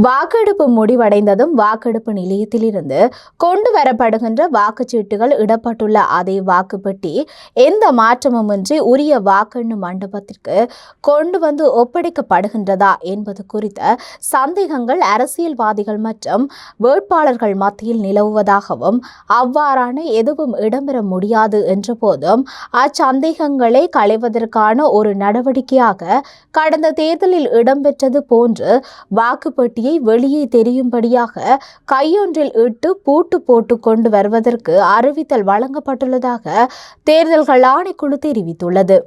வாக்கெடுப்பு முடிவடைந்ததும் வாக்கெடுப்பு நிலையத்திலிருந்து கொண்டு வரப்படுகின்ற வாக்குச்சீட்டுகள் இடப்பட்டுள்ள அதே வாக்குப்பெட்டி எந்த மாற்றமுமின்றி உரிய வாக்கெண்ணு மண்டபத்திற்கு கொண்டு வந்து ஒப்படைக்கப்படுகின்றதா என்பது குறித்த சந்தேகங்கள் அரசியல்வாதிகள் மற்றும் வேட்பாளர்கள் மத்தியில் நிலவுவதாகவும் அவ்வாறான எதுவும் இடம்பெற முடியாது என்ற போதும் அச்சந்தேகங்களை களைவதற்கான ஒரு நடவடிக்கையாக கடந்த தேர்தலில் இடம்பெற்றது போன்று வாக்குப்பெட்டியை வெளியே தெரியும்படியாக கையொன்றில் இட்டு பூட்டு போட்டு கொண்டு வருவதற்கு அறிவித்தல் வழங்கப்பட்டுள்ளதாக தேர்தல்கள் ஆணைக்குழு தெரிவித்துள்ளது.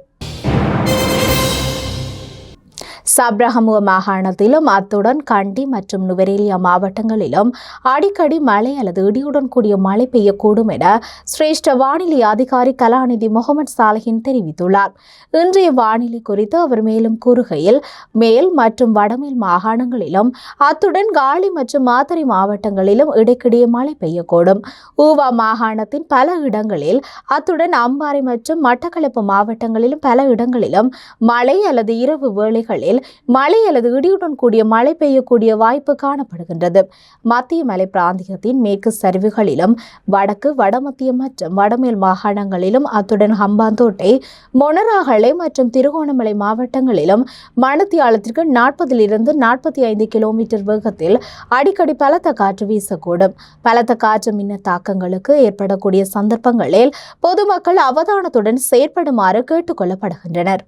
சப்ரஹமுவ மாகாணத்திலும் அத்துடன் கண்டி மற்றும் நுவரேலியா மாவட்டங்களிலும் அடிக்கடி மழை அல்லது இடியுடன் கூடிய மழை பெய்யக்கூடும் என சிரேஷ்ட வானிலை அதிகாரி கலாநிதி முகமது சாலஹின் தெரிவித்துள்ளார். இன்றைய வானிலை குறித்து அவர் மேலும் கூறுகையில் மேல் மற்றும் வடமேல் மாகாணங்களிலும் அத்துடன் காலி மற்றும் மாத்தறை மாவட்டங்களிலும் இடைக்கிடையே மழை பெய்யக்கூடும். ஊவா மாகாணத்தின் பல இடங்களில் அத்துடன் அம்பாறை மற்றும் மட்டக்களப்பு மாவட்டங்களிலும் பல இடங்களிலும் மழை அல்லது இரவு வேளைகளில் மழை அல்லது இடியுடன் கூடிய மழை பெய்யக்கூடிய வாய்ப்பு காணப்படுகின்றது. மத்திய மலை பிராந்தியத்தின் மேற்கு சரிவுகளிலும் வடக்கு வடமத்திய மற்றும் வடமேல் மாகாணங்களிலும் அத்துடன் ஹம்பாந்தோட்டை மொனராகலை மற்றும் திருகோணமலை மாவட்டங்களிலும் மணத்தியாலத்திற்கு நாற்பதிலிருந்து நாற்பத்தி ஐந்து கிலோமீட்டர் வேகத்தில் அடிக்கடி பலத்த காற்று வீசக்கூடும். பலத்த காற்று மின்ன தாக்கங்களுக்கு ஏற்படக்கூடிய சந்தர்ப்பங்களில் பொதுமக்கள் அவதானத்துடன் செயற்படுமாறு கேட்டுக்கொள்ளப்படுகின்றனர்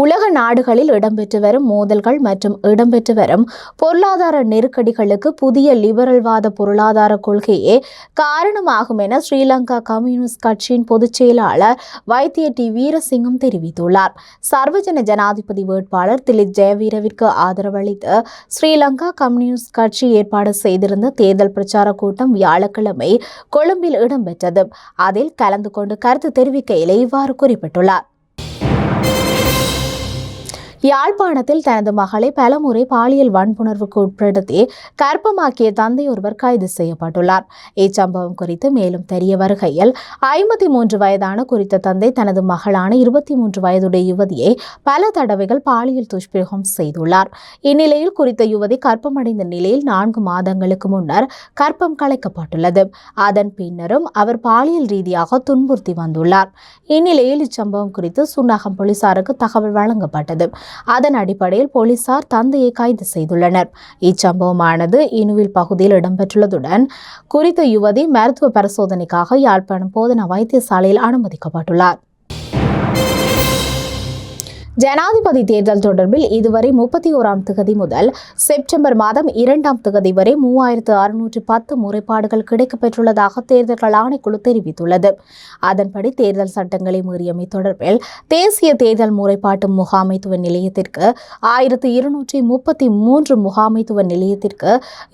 உலக நாடுகளில் இடம்பெற்று வரும் மோதல்கள் மற்றும் இடம்பெற்று வரும் பொருளாதார நெருக்கடிகளுக்கு புதிய லிபரல்வாத பொருளாதார கொள்கையே காரணமாகும் என ஸ்ரீலங்கா கம்யூனிஸ்ட் கட்சியின் பொதுச் செயலாளர் வைத்திய டி வீரசிங்கம் தெரிவித்துள்ளார். சர்வஜன ஜனாதிபதி வேட்பாளர் திலித் ஜெயவீரவிற்கு ஆதரவளித்து ஸ்ரீலங்கா கம்யூனிஸ்ட் கட்சி ஏற்பாடு செய்திருந்த தேர்தல் பிரச்சார கூட்டம் வியாழக்கிழமை கொழும்பில் இடம்பெற்றது. அதில் கலந்து கொண்டு கருத்து தெரிவிக்கையிலே இவ்வாறு குறிப்பிட்டுள்ளார். யாழ்ப்பாணத்தில் தனது மகளை பலமுறை பாலியல் வன்புணர்வுக்கு உட்படுத்தி கர்ப்பமாக்கிய தந்தை ஒருவர் கைது செய்யப்பட்டுள்ளார். இச்சம்பவம் குறித்து மேலும் தெரிய வருகையில் ஐம்பத்தி மூன்று வயதான குறித்த தந்தை தனது மகளான இருபத்தி மூன்று வயதுடைய யுவதியை பல தடவைகள் பாலியல் துஷ்பிரயோகம் செய்துள்ளார். இந்நிலையில் குறித்த யுவதி கர்ப்பமடைந்த நிலையில் நான்கு மாதங்களுக்கு முன்னர் கர்ப்பம் கலைக்கப்பட்டுள்ளது. அதன் பின்னரும் அவர் பாலியல் ரீதியாக துன்புறுத்தி வந்துள்ளார். இந்நிலையில் இச்சம்பவம் குறித்து சுன்னாகம் போலீசாருக்கு தகவல் வழங்கப்பட்டது. அதன் அடிப்படையில் போலீசார் தந்தையை கைது செய்துள்ளனர். இச்சம்பவமானது இனுவில் பகுதியில் இடம்பெற்றுள்ளதுடன் குறித்த யுவதி மருத்துவ பரிசோதனைக்காக யாழ்ப்பாணம் போதனா வைத்தியசாலையில் அனுமதிக்கப்பட்டுள்ளார். ஜனாதிபதி தேர்தல் தொடர்பில் இதுவரை முப்பத்தி ஓராம் திகதி முதல் செப்டம்பர் மாதம் இரண்டாம் திகதி வரை மூவாயிரத்து அறுநூற்று பத்து முறைப்பாடுகள் கிடைக்கப்பெற்றுள்ளதாக தேர்தல்கள் ஆணைக்குழு தெரிவித்துள்ளது. அதன்படி தேர்தல் சட்டங்களை மீறியமை தொடர்பில் தேசிய தேர்தல் முறைப்பாட்டு முகாமைத்துவ நிலையத்திற்கு ஆயிரத்து இருநூற்றி முப்பத்தி மூன்று முகாமைத்துவ நிலையத்திற்கு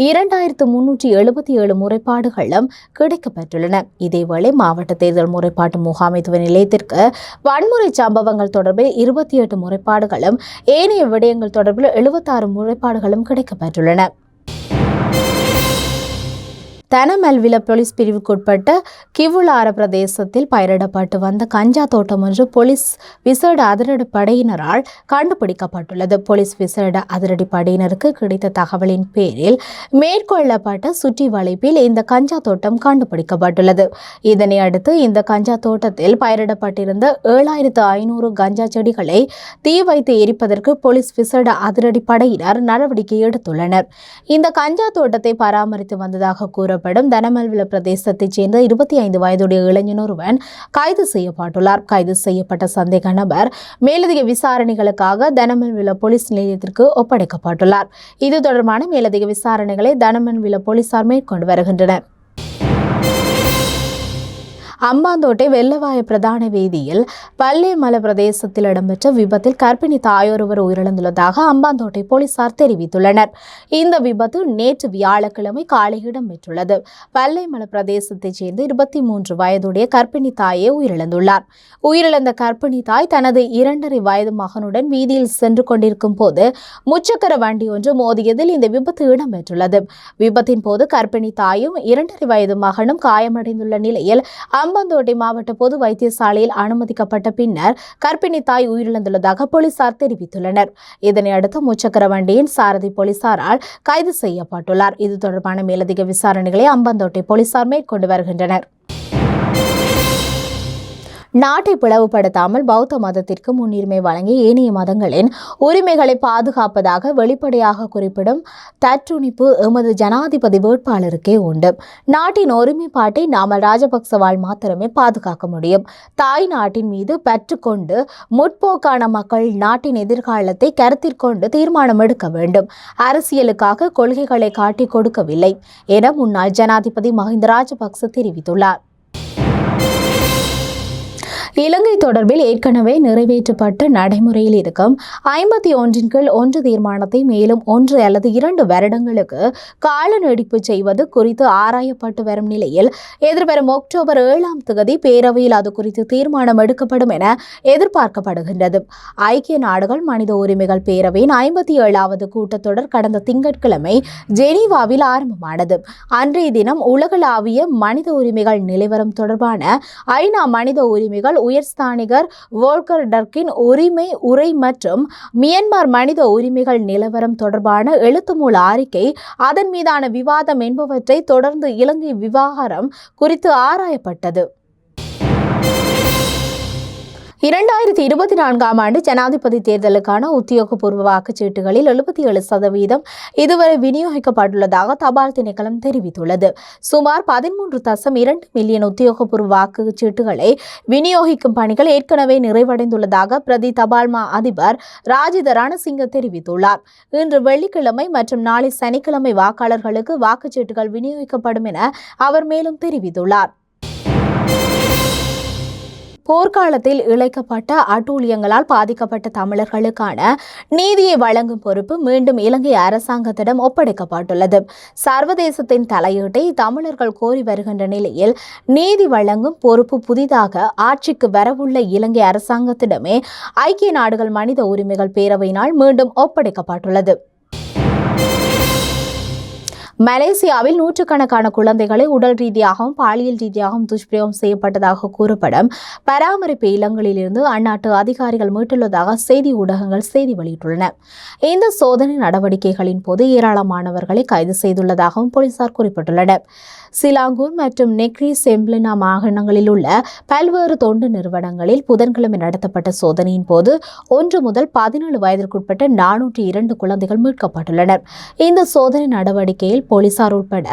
இரண்டாயிரத்து முன்னூற்றி எழுபத்தி ஏழு முறைப்பாடுகளும் கிடைக்கப்பெற்றுள்ளன. இதேவேளை மாவட்ட தேர்தல் முறைப்பாட்டு முகாமைத்துவ நிலையத்திற்கு வன்முறை சம்பவங்கள் தொடர்பில் இருபத்தி எட்டு முறைப்பாடுகளும் ஏனைய விடயங்கள் தொடர்பில் எழுபத்தாறு முறைப்பாடுகளும் கிடைக்கப்பெற்றுள்ளன. தனமல்வில போலீஸ் பிரிவுக்குட்பட்ட கிவுலார பிரதேசத்தில் பயிரிடப்பட்டு வந்த கஞ்சா தோட்டம் ஒன்று போலீஸ் விசேட அதிரடி படையினரால் கண்டுபிடிக்கப்பட்டுள்ளது. போலீஸ் விசேட அதிரடி படையினருக்கு கிடைத்த தகவலின் பேரில் மேற்கொள்ளப்பட்ட சுற்றி வளைப்பில் இந்த கஞ்சா தோட்டம் கண்டுபிடிக்கப்பட்டுள்ளது. இதனை அடுத்து இந்த கஞ்சா தோட்டத்தில் பயிரிடப்பட்டிருந்த ஏழாயிரத்து ஐநூறு கஞ்சா செடிகளை தீ வைத்து எரிப்பதற்கு போலீஸ் விசேட அதிரடி படையினர் நடவடிக்கை எடுத்துள்ளனர். இந்த கஞ்சா தோட்டத்தை பராமரித்து வந்ததாக கூற கூறப்படும் தனமல்வில பிரதேசத்தைச் சேர்ந்த இருபத்தி ஐந்து வயதுடைய இளைஞன் ஒருவன் கைது செய்யப்பட்டுள்ளார். கைது செய்யப்பட்ட சந்தேக நபர் மேலதிக விசாரணைகளுக்காக தனமல்வில போலீஸ் நிலையத்திற்கு ஒப்படைக்கப்பட்டுள்ளார். இது தொடர்பான மேலதிக விசாரணைகளை தனமன்வில போலீசார் மேற்கொண்டு வருகின்றனர். அம்பாந்தோட்டை வெள்ளவாய பிரதான வீதியில் பள்ளிமலை பிரதேசத்தில் இடம்பெற்ற விபத்தில் கர்ப்பிணி தாயொருவர் உயிரிழந்துள்ளதாக அம்பாந்தோட்டை போலீசார் தெரிவித்துள்ளனர். இந்த விபத்து நேற்று வியாழக்கிழமை காலை இடம்பெற்றுள்ளது. பள்ளிமலை பிரதேசத்தைச் சேர்ந்த இருபத்தி மூன்று வயதுடைய கர்ப்பிணி தாயே உயிரிழந்துள்ளார். உயிரிழந்த கர்ப்பிணி தாய் தனது இரண்டரை வயது மகனுடன் வீதியில் சென்று கொண்டிருக்கும் போது முச்சக்கர வண்டி ஒன்று மோதியதில் இந்த விபத்து இடம்பெற்றுள்ளது. விபத்தின் போது கர்ப்பிணி தாயும் இரண்டரை வயது மகனும் காயமடைந்துள்ள நிலையில் அம் அம்பந்தோட்டை மாவட்ட பொது வைத்தியசாலையில் அனுமதிக்கப்பட்ட பின்னர் கர்ப்பிணி தாய் உயிரிழந்துள்ளதாக போலீசார் தெரிவித்துள்ளனர். இதனையடுத்து முச்சக்கர வண்டியின் சாரதி போலீசாரால் கைது செய்யப்பட்டுள்ளார். இது தொடர்பான மேலதிக விசாரணைகளை அம்பந்தோட்டை போலீசார் மேற்கொண்டு வருகின்றனர். நாட்டை பிளவுபடுத்தாமல் பௌத்த மதத்திற்கு முன்னுரிமை வழங்கி ஏனைய மதங்களின் உரிமைகளை பாதுகாப்பதாக வெளிப்படையாக குறிப்பிடும் தற்றுணிப்பு எமது ஜனாதிபதி வேட்பாளருக்கே உண்டு. நாட்டின் ஒருமைப்பாட்டை நாம ராஜபக்சவால் மாத்திரமே பாதுகாக்க முடியும். தாய் நாட்டின் மீது பற்றுக்கொண்டு முற்போக்கான மக்கள் நாட்டின் எதிர்காலத்தை கருத்திற்கொண்டு தீர்மானம் எடுக்க வேண்டும். அரசியலுக்காக கொள்கைகளை காட்டிக் கொடுக்கவில்லை என முன்னாள் ஜனாதிபதி மஹிந்த ராஜபக்ச தெரிவித்துள்ளார். இலங்கை தொடர்பில் ஏற்கனவே நிறைவேற்றப்பட்ட நடைமுறையில் இருக்கும் ஐம்பத்தி ஒன்றின் கீழ் ஒன்று தீர்மானத்தை மேலும் ஒன்று அல்லது இரண்டு வருடங்களுக்கு கால நீடிப்பு செய்வது குறித்து ஆராயப்பட்டு வரும் நிலையில் எதிர்வரும் அக்டோபர் ஏழாம் தேதி பேரவையில் அது குறித்து தீர்மானம் எடுக்கப்படும் என எதிர்பார்க்கப்படுகின்றது. ஐக்கிய நாடுகள் மனித உரிமைகள் பேரவையின் ஐம்பத்தி ஏழாவது கூட்டத்தொடர் கடந்த திங்கட்கிழமை ஜெனீவாவில் ஆரம்பமானது. அன்றைய தினம் உலகளாவிய மனித உரிமைகள் நிலவரம் தொடர்பான ஐநா மனித உரிமைகள் உயர்ஸ்தானிகர் வோல்கர் டர்க்கின் உரிமை உரை மற்றும் மியன்மார் மனித உரிமைகள் நிலவரம் தொடர்பான எழுத்துமூல அறிக்கை அதன் மீதான விவாதம் என்பவற்றை தொடர்ந்து இலங்கை விவகாரம் குறித்து ஆராயப்பட்டது. இரண்டாயிரத்தி இருபத்தி நான்காம் ஆண்டு ஜனாதிபதி தேர்தலுக்கான உத்தியோகபூர்வ வாக்குச்சீட்டுகளில் எழுபத்தி ஏழு சதவீதம் இதுவரை விநியோகிக்கப்பட்டுள்ளதாக தபால் திணைக்களம் தெரிவித்துள்ளது. சுமார் பதிமூன்று தசம் இரண்டு மில்லியன் உத்தியோகபூர்வ வாக்குச்சீட்டுகளை விநியோகிக்கும் பணிகள் ஏற்கனவே நிறைவடைந்துள்ளதாக பிரதி தபால் மா அதிபர் ராஜித ரணசிங்க தெரிவித்துள்ளார். இன்று வெள்ளிக்கிழமை மற்றும் நாளை சனிக்கிழமை வாக்காளர்களுக்கு வாக்குச்சீட்டுகள் விநியோகிக்கப்படும் என அவர் மேலும் தெரிவித்துள்ளார். போர்க்காலத்தில் இழைக்கப்பட்ட அட்டூழியங்களால் பாதிக்கப்பட்ட தமிழர்களுக்கான நீதியை வழங்கும் பொறுப்பு மீண்டும் இலங்கை அரசாங்கத்திடம் ஒப்படைக்கப்பட்டுள்ளது. சர்வதேசத்தின் தலையீட்டை தமிழர்கள் கோரி வருகின்ற நிலையில் நீதி வழங்கும் பொறுப்பு புதிதாக ஆட்சிக்கு வரவுள்ள இலங்கை அரசாங்கத்திடமே ஐக்கிய நாடுகள் மனித உரிமைகள் பேரவையினால் மீண்டும் ஒப்படைக்கப்பட்டுள்ளது. மலேசியாவில் நூற்றுக்கணக்கான குழந்தைகளை உடல் ரீதியாகவும் பாலியல் ரீதியாகவும் துஷ்பிரயோகம் செய்யப்பட்டதாக கூறப்படும். பராமரிப்பு இல்லங்களிலிருந்து அந்நாட்டு அதிகாரிகள் மீட்டுள்ளதாக செய்தி ஊடகங்கள் செய்தி வெளியிட்டுள்ளன. இந்த சோதனை நடவடிக்கைகளின் போது ஏராளமானவர்களை கைது செய்துள்ளதாகவும் போலீசார் குறிப்பிட்டுள்ளனர். சிலாங்கூர் மற்றும் நெக்ரி செம்பிளினா மாகாணங்களில் உள்ள பல்வேறு தொண்டு நிறுவனங்களில் புதன்கிழமை நடத்தப்பட்ட சோதனையின் போது ஒன்று முதல் பதினேழு வயதிற்குட்பட்ட நானூற்றி இரண்டு குழந்தைகள் மீட்கப்பட்டுள்ளனர். இந்த சோதனை நடவடிக்கையில் போலீசார் உட்பட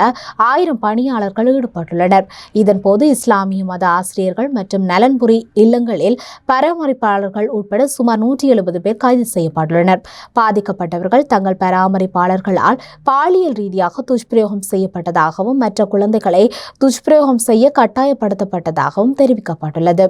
ஆயிரம் பணியாளர்கள் ஈடுபட்டுள்ளனர். இதன்போது இஸ்லாமிய மத ஆசிரியர்கள் மற்றும் நலன்புரி இல்லங்களில் பராமரிப்பாளர்கள் உட்பட சுமார் நூற்றி எழுபது பேர் கைது செய்யப்பட்டுள்ளனர். பாதிக்கப்பட்டவர்கள் தங்கள் பராமரிப்பாளர்களால் பாலியல் ரீதியாக துஷ்பிரயோகம் செய்யப்பட்டதாகவும் மற்ற குழந்தைகளை துஷ்பிரயோகம் செய்ய கட்டாயப்படுத்தப்பட்டதாகவும் தெரிவிக்கப்பட்டுள்ளது.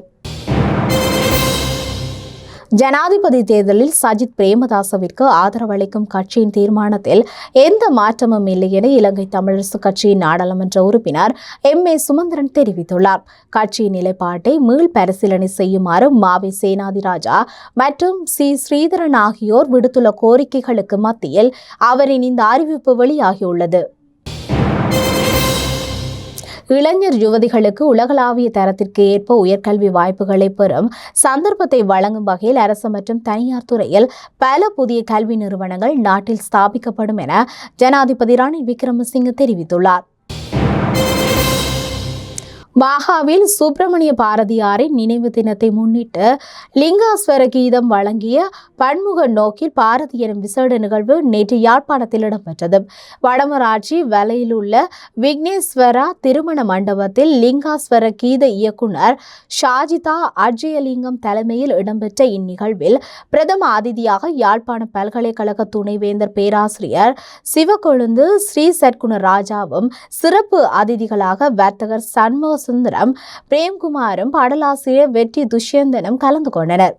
ஜனாதிபதி தேர்தலில் சஜித் பிரேமதாசவிற்கு ஆதரவளிக்கும் கட்சியின் தீர்மானத்தில் எந்த மாற்றமும் இல்லை என இலங்கை தமிழரசு கட்சியின் நாடாளுமன்ற உறுப்பினர் எம் ஏ சுமந்திரன் தெரிவித்துள்ளார். கட்சியின் நிலைப்பாட்டை மீள் பரிசீலனை செய்யுமாறு மாவி சேனாதிராஜா மற்றும் சி ஸ்ரீதரன் ஆகியோர் விடுத்துள்ள கோரிக்கைகளுக்கு மத்தியில் அவரின் இந்த அறிவிப்பு வெளியாகியுள்ளது. இளைஞர் யுவதிகளுக்கு உலகளாவிய தரத்திற்கு ஏற்ப உயர்கல்வி வாய்ப்புகளை பெறும் சந்தர்ப்பத்தை வழங்கும் வகையில் அரசு மற்றும் தனியார் துறையில் பல புதிய கல்வி நிறுவனங்கள் நாட்டில் ஸ்தாபிக்கப்படும் என ஜனாதிபதி ரணில் விக்ரமசிங்க தெரிவித்துள்ளார். மாகாவில் சுப்பிரமணிய பாரதியாரின் நினைவு தினத்தை முன்னிட்டு லிங்காஸ்வர கீதம் வழங்கிய பன்முக நோக்கில் பாரதி எனும் விசேட நிகழ்வு நேற்று யாழ்ப்பாணத்தில் இடம்பெற்றது. வடமராட்சி வலையில் உள்ள விக்னேஸ்வரா திருமண மண்டபத்தில் லிங்காஸ்வர கீத இயக்குனர் ஷாஜிதா அஜயலிங்கம் தலைமையில் இடம்பெற்ற இந்நிகழ்வில் பிரதம அதிதியாக யாழ்ப்பாண பல்கலைக்கழக துணைவேந்தர் பேராசிரியர் சிவக்கொழுந்து ஸ்ரீ சற்குண ராஜாவும் சிறப்பு அதிதிகளாக வர்த்தகர் சண்முக சுந்தரம் பிரேம்குமாரும் பாடலாசிரியர் வெற்றி துஷ்யந்தனும் கலந்து கொண்டனர்.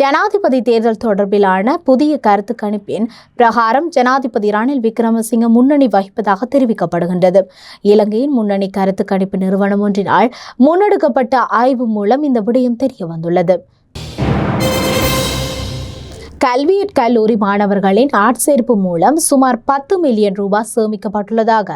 ஜனாதிபதி தேர்தல் தொடர்பிலான புதிய கருத்து கணிப்பின் பிரகாரம் ஜனாதிபதி ரணில் விக்ரமசிங்க முன்னணி வகிப்பதாக தெரிவிக்கப்படுகின்றது. இலங்கையின் முன்னணி கருத்து கணிப்பு நிறுவனம் ஒன்றினால் முன்னெடுக்கப்பட்ட ஆய்வு மூலம் இந்த விடயம் தெரிய வந்துள்ளது. கல்வியற் கல்லூரி மாணவர்களின் ஆட்சேர்ப்பு மூலம் சுமார் பத்து மில்லியன் ரூபாய் சேமிக்கப்பட்டுள்ளதாக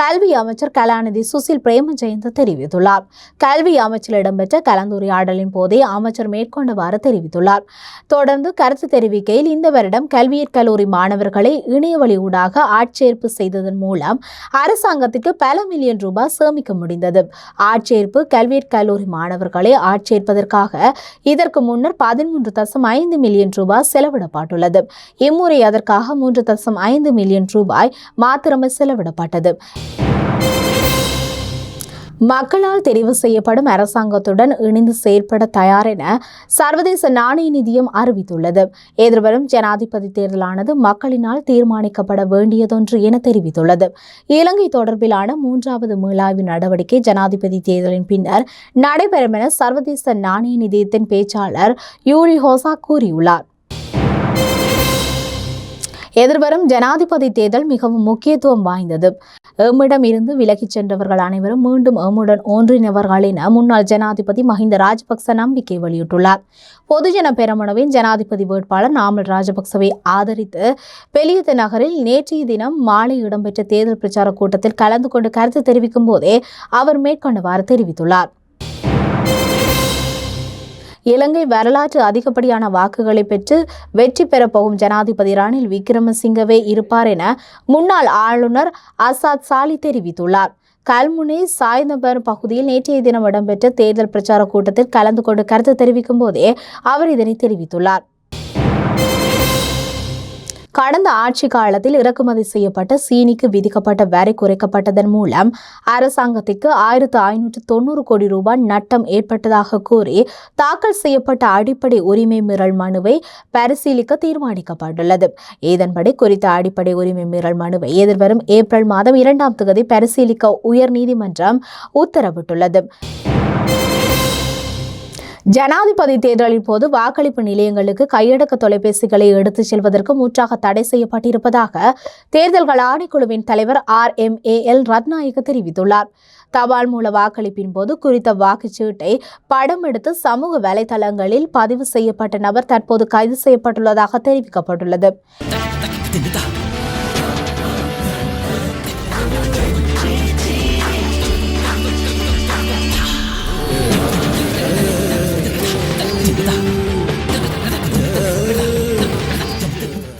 கல்வி அமைச்சர் கலாநிதி சுசில் பிரேமஜெயந்த் தெரிவித்துள்ளார். கல்வி அமைச்சர் இடம்பெற்ற கலந்துரையாடலின் போதே அமைச்சர் மேற்கொண்டவாறு தெரிவித்துள்ளார். தொடர்ந்து கருத்து தெரிவிக்கையில் இந்த வருடம் கல்வியற் கல்லூரி மாணவர்களை இணையவழி ஊடாக ஆட்சேர்ப்பு செய்ததன் மூலம் அரசாங்கத்திற்கு பல மில்லியன் ரூபாய் சேமிக்க முடிந்தது. ஆட்சேர்ப்பு கல்வியற் கல்லூரி மாணவர்களை ஆட்சேர்ப்பதற்காக இதற்கு முன்னர் பதிமூன்று தசம் ஐந்து மில்லியன் ரூபாய் செலவிடப்பட்டுள்ளது. இம்முறை அதற்காக மூன்று தசம் ஐந்து மில்லியன் ரூபாய் மாத்திரமே செலவிடப்பட்டது. மக்களால் தெரிவு செய்யப்படும் அரசாங்கத்துடன் இணைந்து செயற்பட தயார் என சர்வதேச நாணய நிதியம் அறிவித்துள்ளது. எதிர்வரும் ஜனாதிபதி தேர்தலானது மக்களினால் தீர்மானிக்கப்பட வேண்டியதொன்று என தெரிவித்துள்ளது. இலங்கை தொடர்பிலான மூன்றாவது மீளாய்வு நடவடிக்கை ஜனாதிபதி தேர்தலின் பின்னர் நடைபெறும் என சர்வதேச நாணய நிதியத்தின் பேச்சாளர் யூரி ஹோசா கூறியுள்ளார். எதிர்வரும் ஜனாதிபதி தேர்தல் மிகவும் முக்கியத்துவம் வாய்ந்தது. எம்மிடம் இருந்து விலகிச் சென்றவர்கள் அனைவரும் மீண்டும் எம்முடன் ஒன்றினவர்கள் என முன்னாள் ஜனாதிபதி மஹிந்த ராஜபக்ச நம்பிக்கை வெளியிட்டுள்ளார். பொதுஜன பெருமனவின் ஜனாதிபதி வேட்பாளர் நாமல் ராஜபக்சவை ஆதரித்து பெலியத்த நகரில் நேற்றைய தினம் மாலை இடம்பெற்ற தேர்தல் பிரச்சார கூட்டத்தில் கலந்து கொண்டு கருத்து தெரிவிக்கும் போதே அவர் மேற்கொண்டவாறு தெரிவித்துள்ளார். இலங்கை வரலாற்று அதிகப்படியான வாக்குகளை பெற்று வெற்றி பெறப்போகும் ஜனாதிபதி ரணில் விக்ரமசிங்கவே இருப்பார் என முன்னாள் ஆளுநர் அசாத் சாலி தெரிவித்துள்ளார். கல்முனை சாய்ந்தபர் பகுதியில் நேற்றைய தினம் இடம்பெற்ற தேர்தல் பிரச்சார கூட்டத்தில் கலந்து கொண்டு கருத்து தெரிவிக்கும் போதே அவர் இதனை தெரிவித்துள்ளார். கடந்த ஆட்சி காலத்தில் இறக்குமதி செய்யப்பட்ட சீனிக்கு விதிக்கப்பட்ட வரி குறைக்கப்பட்டதன் மூலம் அரசாங்கத்திற்கு ஆயிரத்து ஐநூற்று தொண்ணூறு கோடி ரூபாய் நட்டம் ஏற்பட்டதாக கூறி தாக்கல் செய்யப்பட்ட அடிப்படை உரிமை மீறல் மனுவை பரிசீலிக்க தீர்மானிக்கப்பட்டுள்ளது. இதன்படி குறித்த அடிப்படை உரிமை மீறல் மனுவை எதிர்வரும் ஏப்ரல் மாதம் இரண்டாம் தேதி பரிசீலிக்க உயர்நீதிமன்றம் உத்தரவிட்டுள்ளது. ஜனாதிபதி தேர்தலின் போது வாக்களிப்பு நிலையங்களுக்கு கையடக்க தொலைபேசிகளை எடுத்துச் செல்வதற்கு முற்றாக தடை செய்யப்பட்டிருப்பதாக தேர்தல்கள் ஆணைக்குழுவின் தலைவர் R M A L Ratnayake தெரிவித்துள்ளார். தபால் மூல வாக்களிப்பின் போது குறித்த வாக்குச்சீட்டை படம் எடுத்து சமூக வலைதளங்களில் பதிவு செய்யப்பட்ட நபர் தற்போது கைது செய்யப்பட்டுள்ளதாக தெரிவிக்கப்பட்டுள்ளது.